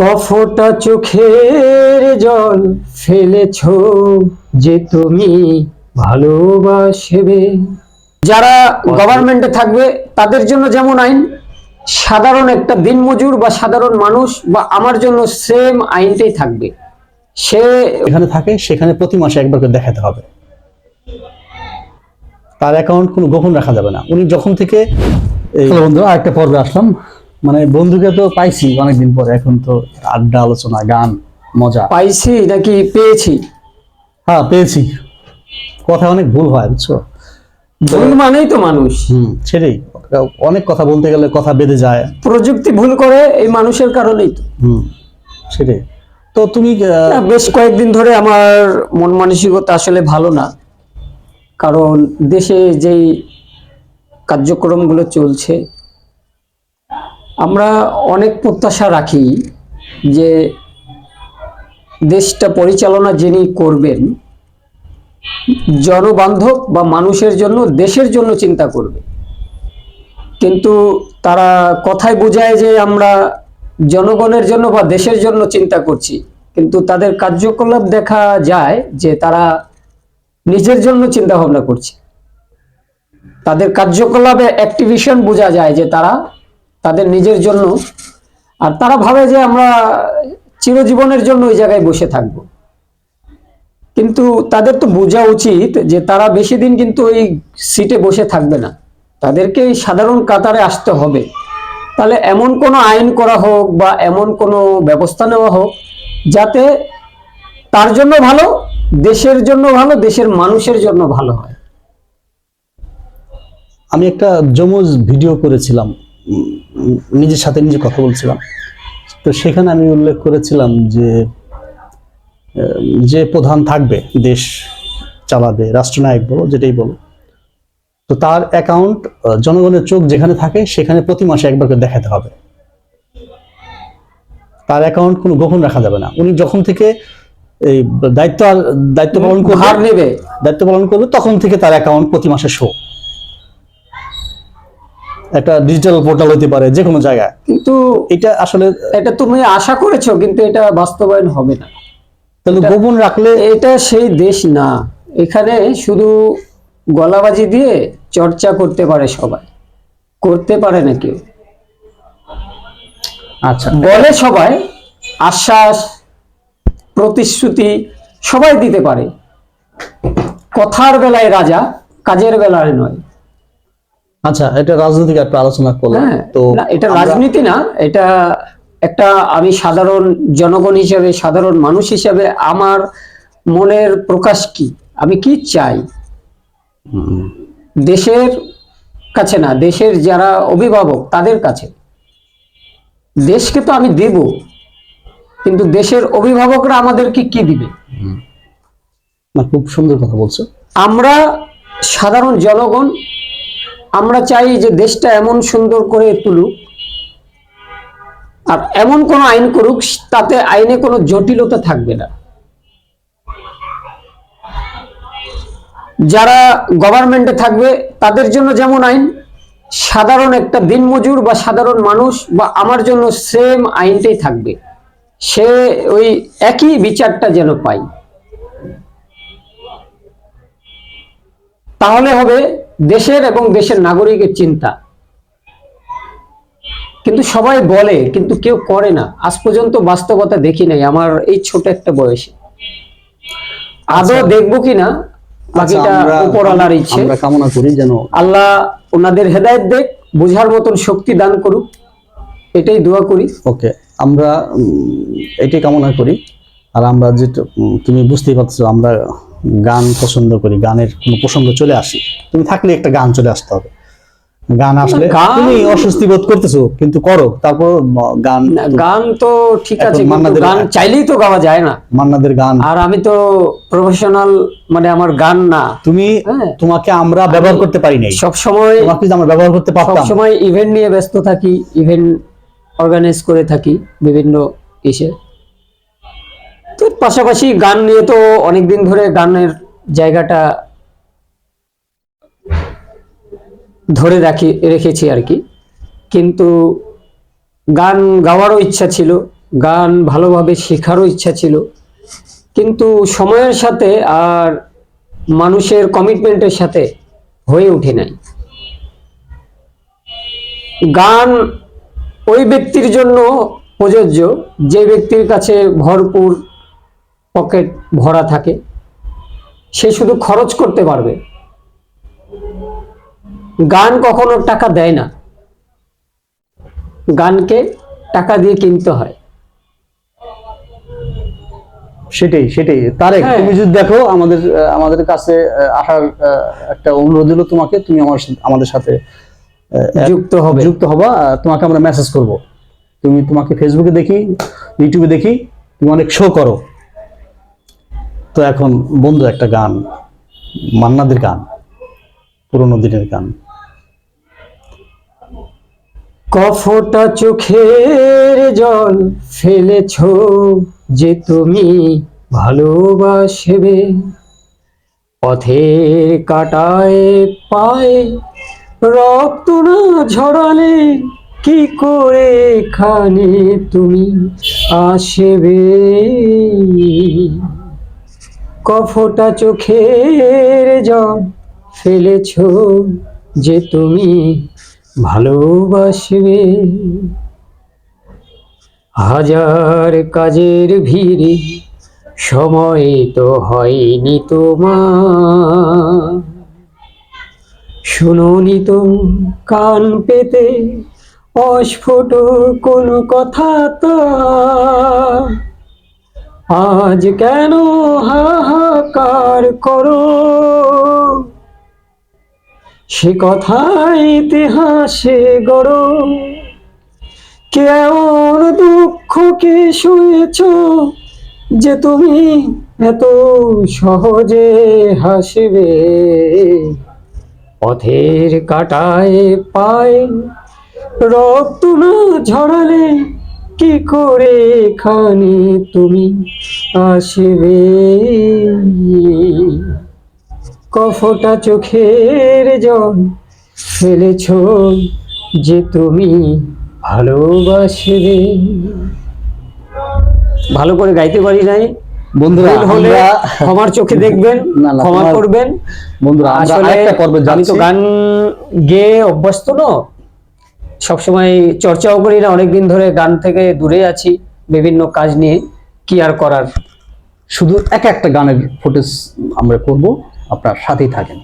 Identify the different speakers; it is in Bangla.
Speaker 1: কফটা চোখের জল ফেলেছ যে তুমি ভালোবাসবে। যারা গভর্নমেন্টে থাকবে তাদের জন্য যেমন আইন সাধারণ একটা দিনমজুর বা সাধারণ মানুষ বা আমার জন্য সেম আইনটাই থাকবে। সে
Speaker 2: এখানে থাকে সেখানে প্রতি মাসে একবার করে দেখাতে হবে। তার অ্যাকাউন্ট কোনো গোপন রাখা যাবে না। উনি যখন থেকে
Speaker 3: বন্ধু আরেকটা পর্বে আসলাম।
Speaker 2: মানে বন্ধুকে তো পাইছি অনেকদিন পরে এখন তো আড্ডা আলোচনা গান মজা।
Speaker 1: পাইছি নাকি পেয়েছি?
Speaker 2: হ্যাঁ পেয়েছি। কথা অনেক ভুল হয় বুঝছ?
Speaker 1: ভুল মানেই তো মানুষ।
Speaker 2: হুম সেটাই। অনেক কথা বলতে গেলে কথা বেঁধে যায়।
Speaker 1: প্রযুক্তি ভুল করে এই মানুষের কারণেই তো।
Speaker 2: হুম সেটাই। তো তুমি
Speaker 1: বেশ কয়েকদিন ধরে আমার মন মানসিকতা আসলে ভালো না। কারণ দেশে যেই কার্যক্রমগুলো চলছে আমরা অনেক প্রত্যাশা রাখি যে দেশটা পরিচালনা যিনি করবেন, জনবান্ধব বা মানুষের জন্য, দেশের জন্য চিন্তা করবে। কিন্তু তারা কথায় বোঝায় যে আমরা জনগণের জন্য বা দেশের জন্য চিন্তা করছি। কিন্তু তাদের কার্যকলাপ দেখা যায় যে তারা নিজের জন্য চিন্তা ভাবনা করছে। তাদের কার্যকলাপে অ্যাক্টিভিশন বোঝা যায় যে তারা তাদের নিজের জন্য। আর তারা ভাবে যে আমরা চিরজীবনের জন্য ওই জায়গায় বসে থাকব। কিন্তু তাদের তো বোঝা উচিত যে তারা বেশি দিন কিন্তু ওই সিটে বসে থাকবে না। তাদেরকে এই সাধারণ কাতারে আসতে হবে। তাহলে এমন কোনো আইন করা হোক বা এমন কোনো ব্যবস্থা নেওয়া হোক যাতে তার জন্য ভালো, দেশের জন্য ভালো, দেশের মানুষের জন্য ভালো হয়।
Speaker 2: আমি একটা যমজ ভিডিও করেছিলাম। নিজের সাথে নিজে কথা বলছিলাম। তো সেখানে আমি উল্লেখ করেছিলাম যে যে প্রধান থাকবে দেশ চালাবে রাষ্ট্রনায়ক বলো যেটাই বলো তো তার অ্যাকাউন্ট জনগণের চোখ যেখানে থাকে সেখানে প্রতি মাসে একবার করে দেখাতে হবে। তার অ্যাকাউন্ট কোনো গোপন রাখা যাবে না। উনি যখন থেকে এই দায়িত্ব দায়িত্ব পালন করবে দায়িত্ব পালন করবে তখন থেকে তার অ্যাকাউন্ট প্রতি মাসে শো একটা ডিজিটাল পোর্টাল হতে পারে যে কোনো জায়গায়।
Speaker 1: কিন্তু
Speaker 2: এটা আসলে
Speaker 1: এটা তুমি আশা করেছ কিন্তু এটা বাস্তবায়ন হবে না।
Speaker 2: তাহলে গোপন রাখলে
Speaker 1: এটা সেই দেশ না। এখানে শুধু গলাবাজি দিয়ে চর্চা করতে পারে সবাই। করতে পারে না কেউ।
Speaker 2: আচ্ছা।
Speaker 1: বলে সবাই আশ্বাস প্রতিশ্রুতি সবাই দিতে পারে। কথার বেলায় রাজা কাজের বেলায় নয়।
Speaker 2: আচ্ছা এটা রাজনৈতিক একটা আলোচনা করলাম।
Speaker 1: হ্যাঁ
Speaker 2: তো
Speaker 1: এটা রাজনীতি না এটা একটা আমি সাধারণ জনগণ হিসেবে সাধারণ মানুষ হিসেবে আমার মনের প্রকাশ কি? আমি কি চাই? দেশের কাছে না দেশের যারা অভিভাবক তাদের কাছে। দেশকে তো আমি দেব কিন্তু দেশের অভিভাবকরা আমাদেরকে কি দিবে?
Speaker 2: না খুব সুন্দর কথা বলছো।
Speaker 1: আমরা সাধারণ জনগণ আমরা চাই যে দেশটা এমন সুন্দর করে তুলুক। আর এমন কোন আইন করুক, তাতে আইনে কোনো জটিলতা থাকবে না। যারা গভর্নমেন্টে থাকবে, তাদের জন্য যেমন আইন, সাধারণ একটা দিনমজুর বা সাধারণ মানুষ বা আমার জন্য সেম আইনটাই থাকবে। সে ওই একই বিচারটা যেন পাই তাহলে হবে দেশের এবং দেশের নাগরিকের চিন্তা। কিন্তু সবাই বলে কিন্তু কেউ করে না। আজ পর্যন্ত বাস্তবতা দেখি নাই আমার এই ছোট একটা বয়সে। আদৌ দেখব কিনা বাকিটা
Speaker 2: আচ্ছা, আমরা-
Speaker 1: উপরওয়ালার ইচ্ছে
Speaker 2: আমরা কামনা করি যেন
Speaker 1: আল্লাহ ওনাদের হেদায়েত দেখ বোঝার মতন শক্তি দান করুক। এটাই দোয়া করি।
Speaker 2: ওকে আমরা এটাই কামনা করি। আর আমরা যেটা তুমি বুঝতেই পারছ আমরা গান পছন্দ করি গানের কোনো প্রসঙ্গ চলে আসি। তুমি থাকলে একটা গান চলে আসতে হবে। গান আসলে তুমি অস্বস্তি বোধ করতেছো কিন্তু করো তারপর গান
Speaker 1: গান তো ঠিক আছে
Speaker 2: মান্নাদের-
Speaker 1: গান চাইলেই তো গাওয়া যায় না।
Speaker 2: মান্নাদের গান
Speaker 1: আর আমি তো প্রফেশনাল মানে আমার গান না।
Speaker 2: তুমি
Speaker 1: হ্যাঁ।
Speaker 2: তোমাকে আমরা ব্যবহার করতে পারি নাই।
Speaker 1: সব সময়
Speaker 2: তোমাকে আমরা ব্যবহার করতে
Speaker 1: সব
Speaker 2: পারতাম
Speaker 1: সময় ইভেন্ট নিয়ে ব্যস্ত থাকি ইভেন্ট অর্গানাইজ করে থাকি বিভিন্ন ইসে। তো পাশাপাশি গান নিয়ে তো অনেকদিন ধরে গানের জায়গাটা ধরে রাখি, রেখেছি আর কি। কিন্তু গান গাওয়ারও ইচ্ছা ছিল, গান ভালোভাবে শেখারও ইচ্ছা ছিল। কিন্তু সময়ের সাথে আর মানুষের কমিটমেন্টের সাথে হয়ে ওঠে নাই। গান ওই ব্যক্তির জন্য প্রযোজ্য, যে ব্যক্তির কাছে ভরপুর পকেট ভরা থাকে সে শুধু খরচ করতে পারবে। গান কখনো টাকা দেয় না। গানকে টাকা দিয়ে কিনতে হয়।
Speaker 2: সেটাই সেটাই। তারেক
Speaker 1: হ্যাঁ।
Speaker 2: তুমি যদি দেখো আমাদের আমাদের কাছে আসার একটা অনুরোধ হলো তোমাকে তুমি আমার আমাদের সাথে
Speaker 1: যুক্ত হবে।
Speaker 2: যুক্ত হবা তোমাকে আমরা মেসেজ করব। তুমি তোমাকে ফেসবুকে দেখি ইউটিউবে দেখি তুমি অনেক শো করো। তো এখন বন্ধু একটা গান, মান্নাদের গান, পুরোনো দিনের গান।
Speaker 1: কফটা চোখের জল ফেলেছ যে তুমি ভালোবাসবে। পথের কাটায় পায়ে রক্ত না ঝরালে কি করে এখানে তুমি আসবে? কফটা চোখের জল ফেলেছ যে তুমি ভালোবাসবে। হাজার কাজের ভিড়ে সময় তো হয়নি তোমার। শুনুনি তো কান পেতে, অস্ফুট কোনো কথা তো আজ কেন হাহাকার করো? সে কথাই ইতিহাসে গড়। কেমন দুঃখকে শুয়েছ যে তুমি এত সহজে হাসবে? পথের কাটায় পায় রক্ত না ঝরালে কি করে এখানে তুমি আসবে? কফটা চোখের জল ফেলেছ যে তুমি ভালোবাসবে। ভালো করে গাইতে পারি নাই।
Speaker 2: বন্ধুরা
Speaker 1: হলে
Speaker 2: আমরা
Speaker 1: ক্ষমার চোখে দেখবেন ক্ষমা করবেন।
Speaker 2: বন্ধুরা
Speaker 1: আসলে আমি তো গান গেয়ে অভ্যস্ত ন সবসময় চর্চাও করি না, অনেকদিন ধরে গান থেকে দূরে আছি, বিভিন্ন কাজ নিয়ে। কি আর করার?
Speaker 2: শুধু এক একটা গানের ফুটেজ আমরা করব, আপনার সাথেই থাকেন।